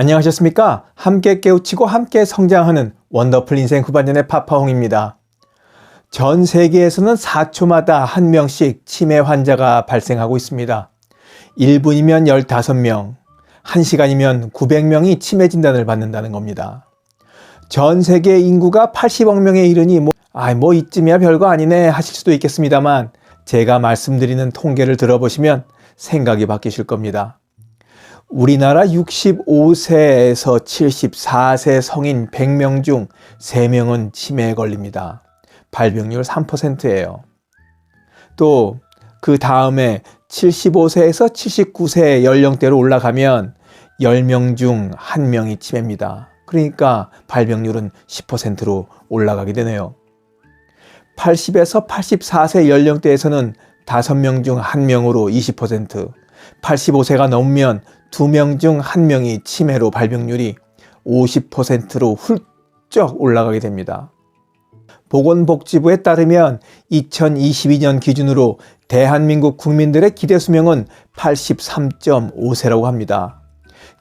안녕하셨습니까? 함께 깨우치고 함께 성장하는 원더풀 인생 후반년의 파파홍입니다. 전 세계에서는 4초마다 한 명씩 치매 환자가 발생하고 있습니다. 1분이면 15명, 1시간이면 900명이 치매 진단을 받는다는 겁니다. 전 세계 인구가 80억 명에 이르니 뭐, 아, 뭐 이쯤이야 별거 아니네 하실 수도 있겠습니다만 제가 말씀드리는 통계를 들어보시면 생각이 바뀌실 겁니다. 우리나라 65세에서 74세 성인 100명 중 3명은 치매에 걸립니다. 발병률 3%예요. 또 그 다음에 75세에서 79세 연령대로 올라가면 10명 중 1명이 치매입니다. 그러니까 발병률은 10%로 올라가게 되네요. 80에서 84세 연령대에서는 5명 중 1명으로 20%, 85세가 넘으면 2명 중 1명이 치매로 발병률이 50%로 훌쩍 올라가게 됩니다. 보건복지부에 따르면 2022년 기준으로 대한민국 국민들의 기대 수명은 83.5세라고 합니다.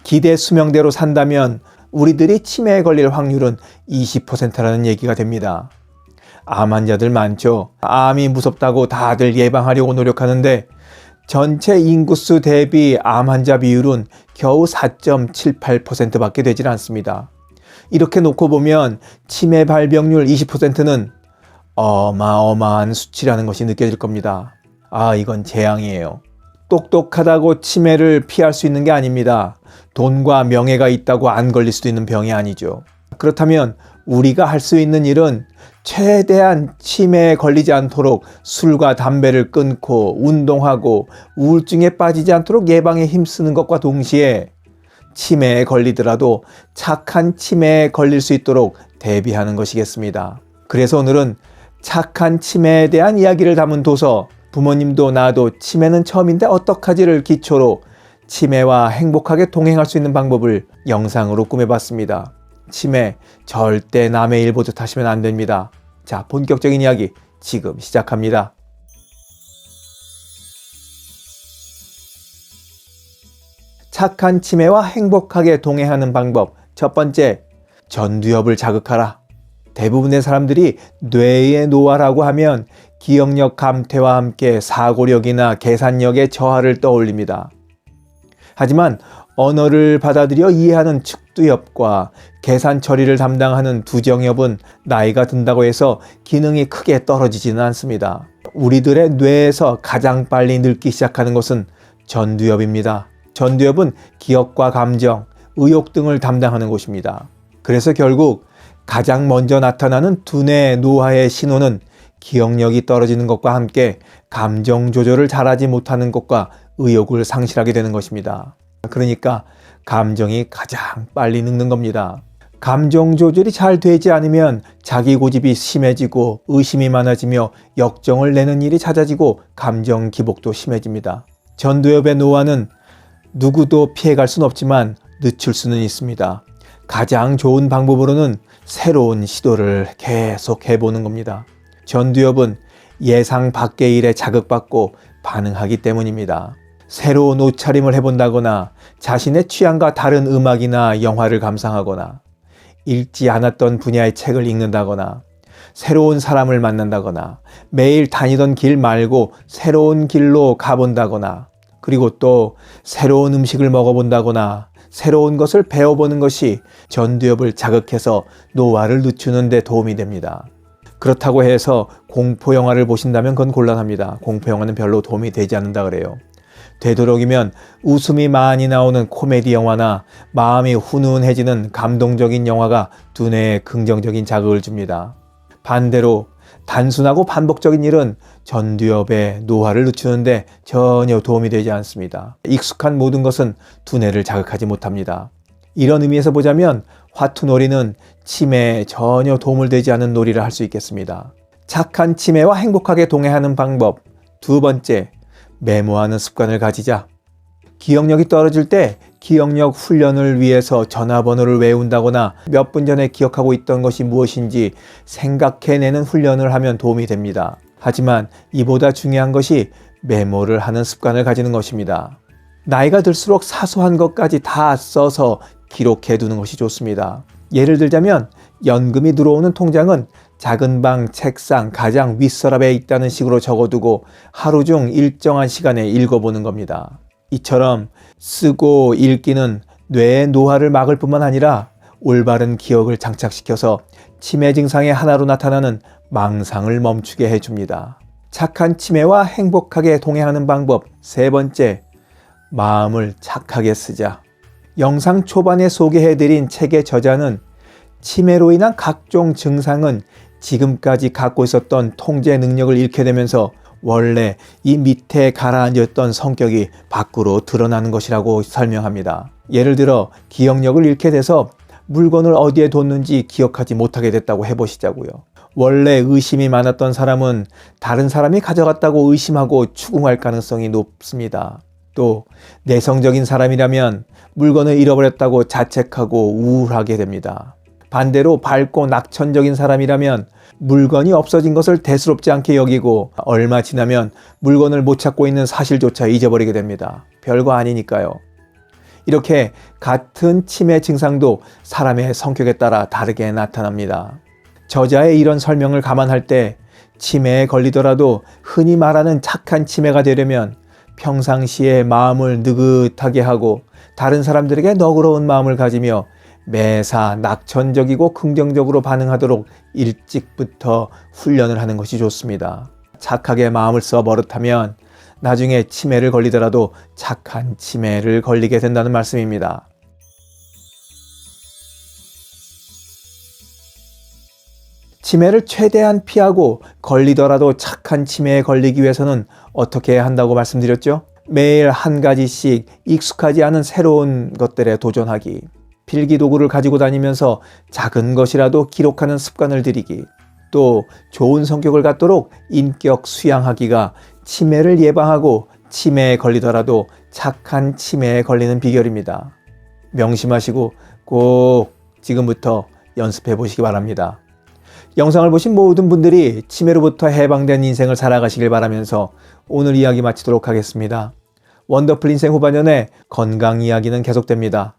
기대 수명대로 산다면 우리들이 치매에 걸릴 확률은 20%라는 얘기가 됩니다. 암 환자들 많죠. 암이 무섭다고 다들 예방하려고 노력하는데 전체 인구수 대비 암 환자 비율은 겨우 4.78%밖에 되질 않습니다. 이렇게 놓고 보면 치매 발병률 20%는 어마어마한 수치라는 것이 느껴질 겁니다. 아, 이건 재앙이에요. 똑똑하다고 치매를 피할 수 있는 게 아닙니다. 돈과 명예가 있다고 안 걸릴 수도 있는 병이 아니죠. 그렇다면 우리가 할 수 있는 일은 최대한 치매에 걸리지 않도록 술과 담배를 끊고 운동하고 우울증에 빠지지 않도록 예방에 힘쓰는 것과 동시에 치매에 걸리더라도 착한 치매에 걸릴 수 있도록 대비하는 것이겠습니다. 그래서 오늘은 착한 치매에 대한 이야기를 담은 도서 부모님도 나도 치매는 처음인데 어떡하지를 기초로 치매와 행복하게 동행할 수 있는 방법을 영상으로 꾸며봤습니다. 치매 절대 남의 일 보듯 하시면 안 됩니다. 자, 본격적인 이야기 지금 시작합니다. 착한 치매와 행복하게 동행하는 방법. 첫 번째, 전두엽을 자극하라. 대부분의 사람들이 뇌의 노화라고 하면 기억력 감퇴와 함께 사고력이나 계산력의 저하를 떠올립니다. 하지만 언어를 받아들여 이해하는 측 두엽과 계산 처리를 담당하는 두정엽은 나이가 든다고 해서 기능이 크게 떨어지지는 않습니다. 우리들의 뇌에서 가장 빨리 늙기 시작하는 것은 전두엽입니다. 전두엽은 기억과 감정, 의욕 등을 담당하는 곳입니다. 그래서 결국 가장 먼저 나타나는 두뇌 노화의 신호는 기억력이 떨어지는 것과 함께 감정 조절을 잘하지 못하는 것과 의욕을 상실하게 되는 것입니다. 그러니까 감정이 가장 빨리 늙는 겁니다. 감정 조절이 잘 되지 않으면 자기 고집이 심해지고 의심이 많아지며 역정을 내는 일이 잦아지고 감정 기복도 심해집니다. 전두엽의 노화는 누구도 피해갈 수는 없지만 늦출 수는 있습니다. 가장 좋은 방법으로는 새로운 시도를 계속 해보는 겁니다. 전두엽은 예상 밖의 일에 자극받고 반응하기 때문입니다. 새로운 옷차림을 해본다거나 자신의 취향과 다른 음악이나 영화를 감상하거나 읽지 않았던 분야의 책을 읽는다거나 새로운 사람을 만난다거나 매일 다니던 길 말고 새로운 길로 가본다거나 그리고 또 새로운 음식을 먹어본다거나 새로운 것을 배워보는 것이 전두엽을 자극해서 노화를 늦추는 데 도움이 됩니다. 그렇다고 해서 공포 영화를 보신다면 그건 곤란합니다. 공포 영화는 별로 도움이 되지 않는다 그래요. 되도록이면 웃음이 많이 나오는 코미디 영화나 마음이 훈훈해지는 감동적인 영화가 두뇌에 긍정적인 자극을 줍니다. 반대로 단순하고 반복적인 일은 전두엽의 노화를 늦추는데 전혀 도움이 되지 않습니다. 익숙한 모든 것은 두뇌를 자극하지 못합니다. 이런 의미에서 보자면 화투놀이는 치매에 전혀 도움을 되지 않는 놀이를 할 수 있겠습니다. 착한 치매와 행복하게 동행하는 방법. 두 번째, 메모하는 습관을 가지자. 기억력이 떨어질 때 기억력 훈련을 위해서 전화번호를 외운다거나 몇 분 전에 기억하고 있던 것이 무엇인지 생각해내는 훈련을 하면 도움이 됩니다. 하지만 이보다 중요한 것이 메모를 하는 습관을 가지는 것입니다. 나이가 들수록 사소한 것까지 다 써서 기록해 두는 것이 좋습니다. 예를 들자면 연금이 들어오는 통장은 작은 방 책상 가장 윗서랍에 있다는 식으로 적어두고 하루 중 일정한 시간에 읽어보는 겁니다. 이처럼 쓰고 읽기는 뇌의 노화를 막을 뿐만 아니라 올바른 기억을 장착시켜서 치매 증상의 하나로 나타나는 망상을 멈추게 해줍니다. 착한 치매와 행복하게 동행하는 방법 세 번째, 마음을 착하게 쓰자. 영상 초반에 소개해드린 책의 저자는 치매로 인한 각종 증상은 지금까지 갖고 있었던 통제 능력을 잃게 되면서 원래 이 밑에 가라앉았던 성격이 밖으로 드러나는 것이라고 설명합니다. 예를 들어 기억력을 잃게 돼서 물건을 어디에 뒀는지 기억하지 못하게 됐다고 해보시자고요. 원래 의심이 많았던 사람은 다른 사람이 가져갔다고 의심하고 추궁할 가능성이 높습니다. 또 내성적인 사람이라면 물건을 잃어버렸다고 자책하고 우울하게 됩니다. 반대로 밝고 낙천적인 사람이라면 물건이 없어진 것을 대수롭지 않게 여기고 얼마 지나면 물건을 못 찾고 있는 사실조차 잊어버리게 됩니다. 별거 아니니까요. 이렇게 같은 치매 증상도 사람의 성격에 따라 다르게 나타납니다. 저자의 이런 설명을 감안할 때 치매에 걸리더라도 흔히 말하는 착한 치매가 되려면 평상시에 마음을 느긋하게 하고 다른 사람들에게 너그러운 마음을 가지며 매사 낙천적이고 긍정적으로 반응하도록 일찍부터 훈련을 하는 것이 좋습니다. 착하게 마음을 써 버릇하면 나중에 치매를 걸리더라도 착한 치매를 걸리게 된다는 말씀입니다. 치매를 최대한 피하고 걸리더라도 착한 치매에 걸리기 위해서는 어떻게 한다고 말씀드렸죠? 매일 한 가지씩 익숙하지 않은 새로운 것들에 도전하기. 필기 도구를 가지고 다니면서 작은 것이라도 기록하는 습관을 들이기. 또 좋은 성격을 갖도록 인격 수양하기가 치매를 예방하고 치매에 걸리더라도 착한 치매에 걸리는 비결입니다. 명심하시고 꼭 지금부터 연습해 보시기 바랍니다. 영상을 보신 모든 분들이 치매로부터 해방된 인생을 살아가시길 바라면서 오늘 이야기 마치도록 하겠습니다. 원더풀 인생 후반년에 건강 이야기는 계속됩니다.